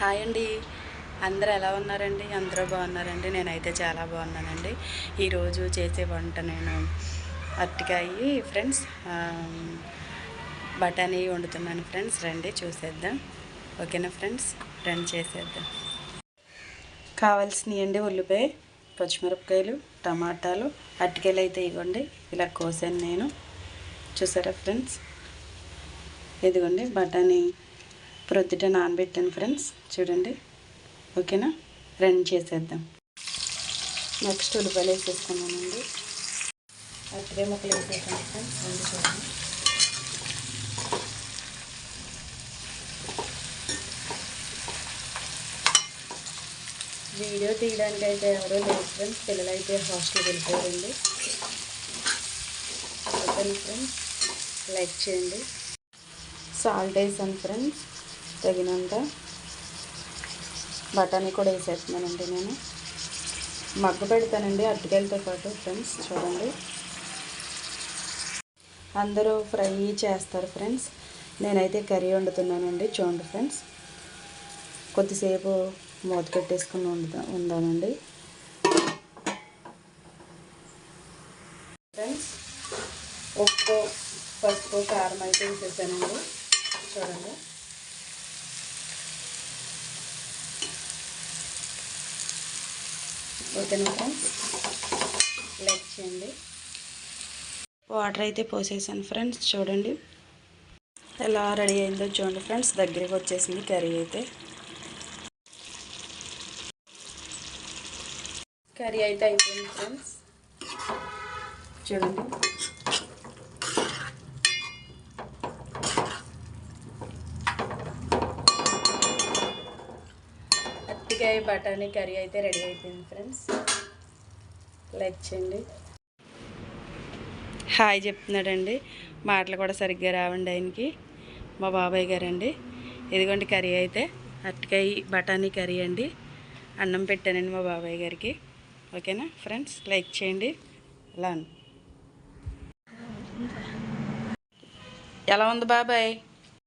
Hi అండి. అందరూ ఎలా ఉన్నారండి? అందరూ బాగున్నారండి. నేనైతే చాలా బాగున్నానండి. ఈరోజు చేసే వంట నేను అరటికాయ ఫ్రెండ్స్. బఠానీ వండుతున్నాను ఫ్రెండ్స్. రండి చూసేద్దాం. ఓకేనా ఫ్రెండ్స్? రండి చేసేద్దాం. కావాల్సినవి అండి ఉల్లిపాయ పచ్చిమిరపకాయలు టమాటాలు. అరటికాయలు అయితే ఇవ్వండి. ఇలా కోసాను నేను. చూసారా ఫ్రెండ్స్? ఇదిగోండి బఠానీ ప్రొద్దుట నానబెట్టాను ఫ్రెండ్స్. చూడండి. ఓకేనా? రన్ చేసేద్దాం. నెక్స్ట్ ఉల్లిపాయలు వేసేసుకున్నానండి. అక్కడే ముక్కలు వేసేసాను ఫ్రెండ్స్. రెండు చూడండి. వీడియో తీయడానికి అయితే ఎవరో లేదు ఫ్రెండ్స్. పిల్లలు అయితే హాస్టల్కి వెళ్ళిపోయారండి. ఓకేనా ఫ్రెండ్స్ లైక్ చేయండి. సాల్ట్ వేసాను ఫ్రెండ్స్. తగినంత బఠానీ కూడా వేసేస్తున్నానండి నేను. మగ్గ పెడతానండి అరటికాయలతో పాటు ఫ్రెండ్స్ చూడండి. అందరూ ఫ్రై చేస్తారు ఫ్రెండ్స్. నేనైతే కర్రీ వండుతున్నానండి చూడండి ఫ్రెండ్స్. కొద్దిసేపు మూత పెట్టేసుకుని వండుతా ఉందానండి ఫ్రెండ్స్ ఉప్పు పసుపు కారం అయితే వేసేసానండి. చూడండి. ఓకేనా ఫ్రెండ్స్. లైక్ చేయండి. వాటర్ అయితే పోసేసాను ఫ్రెండ్స్ చూడండి. ఎలా రెడీ అయిందో చూడండి ఫ్రెండ్స్ దగ్గరికి వచ్చేసింది కర్రీ అయితే. కర్రీ అయితే అయిపోయింది ఫ్రెండ్స్. చూడండి. అరటికాయ బఠానీ కర్రీ అయితే రెడీ అయిపోయింది ఫ్రెండ్స్. లైక్ చేయండి. హాయ్ చెప్తున్నాడండి. మాటలు కూడా సరిగ్గా రావండి ఆయనకి. మా బాబాయ్ గారండి. ఇదిగోండి కర్రీ అయితే. అరటికాయ బఠానీ కర్రీ అండి. అన్నం పెట్టానండి మా బాబాయ్ గారికి. ఓకేనా ఫ్రెండ్స్? లైక్ చేయండి. ఎలా ఎలా ఉంది బాబాయ్?